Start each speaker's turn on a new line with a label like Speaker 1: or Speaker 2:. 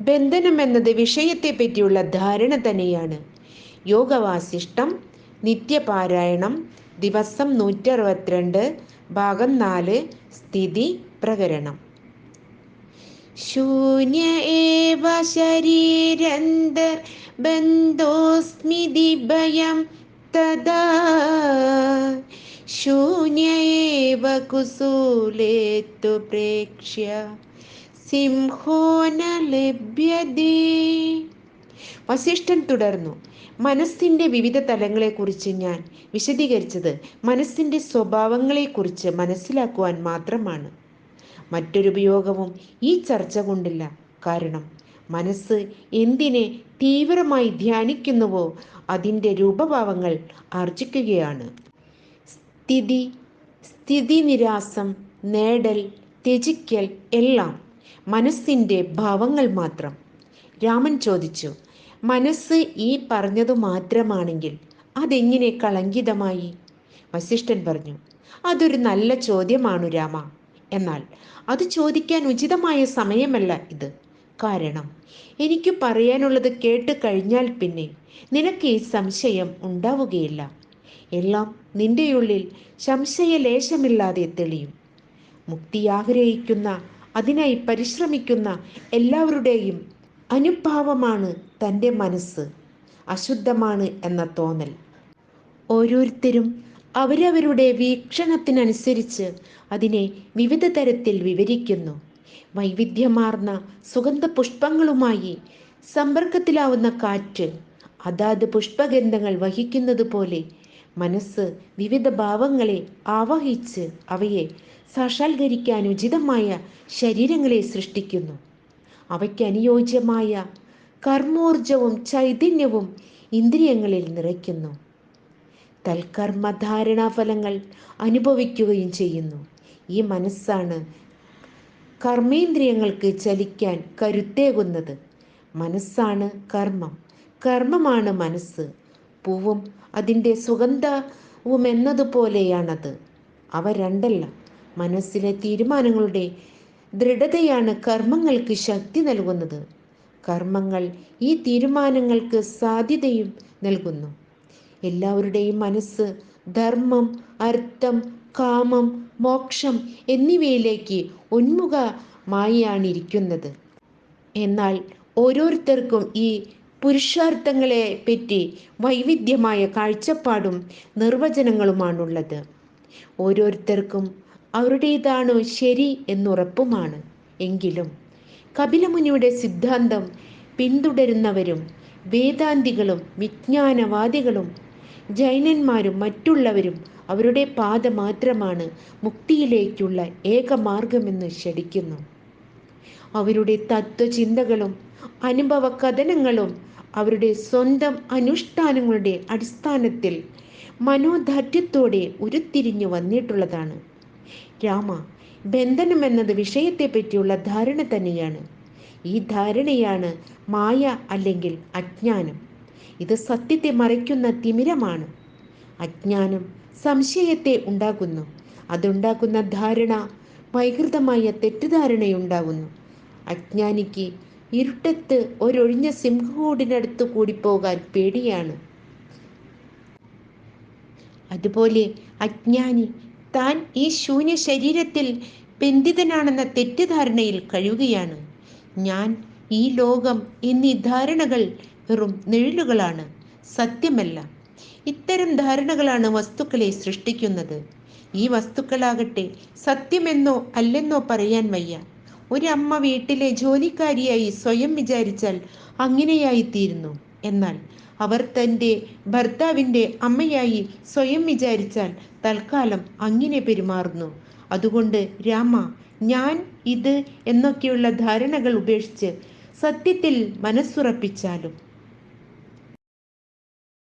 Speaker 1: ബന്ധനം എന്നത് വിഷയത്തെ പറ്റിയുള്ള ധാരണ തന്നെയാണ്. യോഗവാസിഷ്ടം നിത്യപാരായണം ദിവസം നൂറ്റി അറുപത്തിരണ്ട് ഭാഗം നാല് സ്ഥിതി പ്രകരണം. ശൂന്യ ഏവ ശരീരന്തർ ബന്ധോസ്മിതി ഭയം തദാ ശൂന്യ ഏവ കുസൂലേത്തു പ്രേക്ഷ്യ. സിംഹോ ന ലഭ്യതേ വസിഷ്ഠൻ തുടർന്നു മനസ്സിന്റെ വിവിധ തലങ്ങളെക്കുറിച്ച് ഞാൻ വിശദീകരിച്ചത് മനസ്സിന്റെ സ്വഭാവങ്ങളെക്കുറിച്ച് മനസ്സിലാക്കുവാൻ മാത്രമാണ്. മറ്റൊരുപയോഗവും ഈ ചർച്ച കൊണ്ടില്ല. കാരണം മനസ്സ് എന്തിനെ തീവ്രമായി ധ്യാനിക്കുന്നുവോ അതിന്റെ രൂപഭാവങ്ങൾ ആർജിക്കുകയാണ്. സ്ഥിതി സ്ഥിതി നിരാസം നേടൽ ത്യജിക്കൽ എല്ലാം മനസ്സിന്റെ ഭാവങ്ങൾ മാത്രം. രാമൻ ചോദിച്ചു മനസ്സ് ഈ പറഞ്ഞതു മാത്രമാണെങ്കിൽ അതെങ്ങനെ കളങ്കിതമായി? വസിഷ്ഠൻ പറഞ്ഞു അതൊരു നല്ല ചോദ്യമാണു രാമ. എന്നാൽ അത് ചോദിക്കാൻ ഉചിതമായ സമയമല്ല ഇത്. കാരണം എനിക്ക് പറയാനുള്ളത് കേട്ട് കഴിഞ്ഞാൽ പിന്നെ നിനക്ക് ഈ സംശയം ഉണ്ടാവുകയില്ല. എല്ലാം നിന്റെയുള്ളിൽ സംശയലേശമില്ലാതെ തെളിയും. മുക്തി ആഗ്രഹിക്കുന്ന അതിനായി പരിശ്രമിക്കുന്ന എല്ലാവരുടെയും അനുഭാവമാണ് തന്റെ മനസ്സ്. അശുദ്ധമാണ് എന്ന തോന്നൽ. ഓരോരുത്തരും അവരവരുടെ വീക്ഷണത്തിനനുസരിച്ച് അതിനെ വിവിധ തരത്തിൽ വിവരിക്കുന്നു. വൈവിധ്യമാർന്ന സുഗന്ധ പുഷ്പങ്ങളുമായി സമ്പർക്കത്തിലാവുന്ന കാറ്റ് അതാത് പുഷ്പഗന്ധങ്ങൾ വഹിക്കുന്നത് പോലെ മനസ്സ് വിവിധ ഭാവങ്ങളെ ആവഹിച്ച് അവയെ സാക്ഷാത്കരിക്കാൻ ഉചിതമായ ശരീരങ്ങളെ സൃഷ്ടിക്കുന്നു. അവയ്ക്ക് അനുയോജ്യമായ കർമ്മോർജവും ചൈതന്യവും ഇന്ദ്രിയങ്ങളിൽ നിറയ്ക്കുന്നു. തൽക്കർമ്മധാരണാഫലങ്ങൾ അനുഭവിക്കുകയും ചെയ്യുന്നു. ഈ മനസ്സാണ് കർമ്മേന്ദ്രിയങ്ങൾക്ക് ചലിക്കാൻ കരുത്തേകുന്നത്. മനസ്സാണ് കർമ്മം. കർമ്മമാണ് മനസ്സ്. പൂവും അതിന്റെ സുഗന്ധവും എന്നതുപോലെയാണത്. അവ രണ്ടല്ല മനസ്സിലെ തീരുമാനങ്ങളുടെ ദൃഢതയാണ് കർമ്മങ്ങൾക്ക് ശക്തി നൽകുന്നത്. കർമ്മങ്ങൾ ഈ തീരുമാനങ്ങൾക്ക് സാധ്യതയും നൽകുന്നു. എല്ലാവരുടെയും മനസ്സ് ധർമ്മം അർത്ഥം കാമം മോക്ഷം എന്നിവയിലേക്ക് ഉന്മുഖമായാണ് ഇരിക്കുന്നത്. എന്നാൽ ഓരോരുത്തർക്കും ഈ പുരുഷാർത്ഥങ്ങളെ പറ്റി വൈവിധ്യമായ കാഴ്ചപ്പാടും നിർവചനങ്ങളുമാണുള്ളത്. ഓരോരുത്തർക്കും അവരുടേതാണ് ശരി എന്നുറപ്പുമാണ്. എങ്കിലും കപിലമുനിയുടെ സിദ്ധാന്തം പിന്തുടരുന്നവരും വേദാന്തികളും വിജ്ഞാനവാദികളും ജൈനന്മാരും മറ്റുള്ളവരും അവരുടെ പാത മാത്രമാണ് മുക്തിയിലേക്കുള്ള ഏക മാർഗമെന്ന് ശഠിക്കുന്നു അവരുടെ തത്വചിന്തകളും അനുഭവ കഥനങ്ങളും അവരുടെ സ്വന്തം അനുഷ്ഠാനങ്ങളുടെ അടിസ്ഥാനത്തിൽ മനോദാർഢ്യത്തോടെ ഉരുത്തിരിഞ്ഞു വന്നിട്ടുള്ളതാണ്. രാമ ബന്ധനം എന്നത് വിഷയത്തെ പറ്റിയുള്ള ധാരണ തന്നെയാണ്. ഈ ധാരണയാണ് മായ അല്ലെങ്കിൽ അജ്ഞാനം. ഇത് സത്യത്തെ മറയ്ക്കുന്ന തിമിരമാണ്. അജ്ഞാനം സംശയത്തെ ഉണ്ടാക്കുന്നു. അതുണ്ടാക്കുന്ന ധാരണ വൈകൃതമായ തെറ്റിദ്ധാരണയുണ്ടാകുന്നു. അജ്ഞാനിക്ക് ഇരുട്ടത്ത് ഒരൊഴിഞ്ഞ സിംഹകൂടിനടുത്ത് കൂടി പോകാൻ പേടിയാണ്. അതുപോലെ അജ്ഞാനി താൻ ഈ ശൂന്യ ശരീരത്തിൽ ബന്ധിതനാണെന്ന തെറ്റിദ്ധാരണയിൽ കഴിയുകയാണ്. ഞാൻ ഈ ലോകം എന്നീ ധാരണകൾ വെറും നിഴലുകളാണ്. സത്യമല്ല. ഇത്തരം ധാരണകളാണ് വസ്തുക്കളെ സൃഷ്ടിക്കുന്നത്. ഈ വസ്തുക്കളാകട്ടെ സത്യമെന്നോ അല്ലെന്നോ പറയാൻ വയ്യ. ഒരമ്മ വീട്ടിലെ ജോലിക്കാരിയായി സ്വയം വിചാരിച്ചാൽ അങ്ങനെയായിത്തീരുന്നു. എന്നാൽ അവർ തന്റെ ഭർത്താവിന്റെ അമ്മയായി സ്വയം വിചാരിച്ചാൽ തൽക്കാലം അങ്ങനെ പെരുമാറുന്നു. അതുകൊണ്ട് രാമ ഞാൻ ഇത് എന്നൊക്കെയുള്ള ധാരണകൾ ഉപേക്ഷിച്ച് സത്യത്തിൽ മനസ്സുറപ്പിച്ചാലും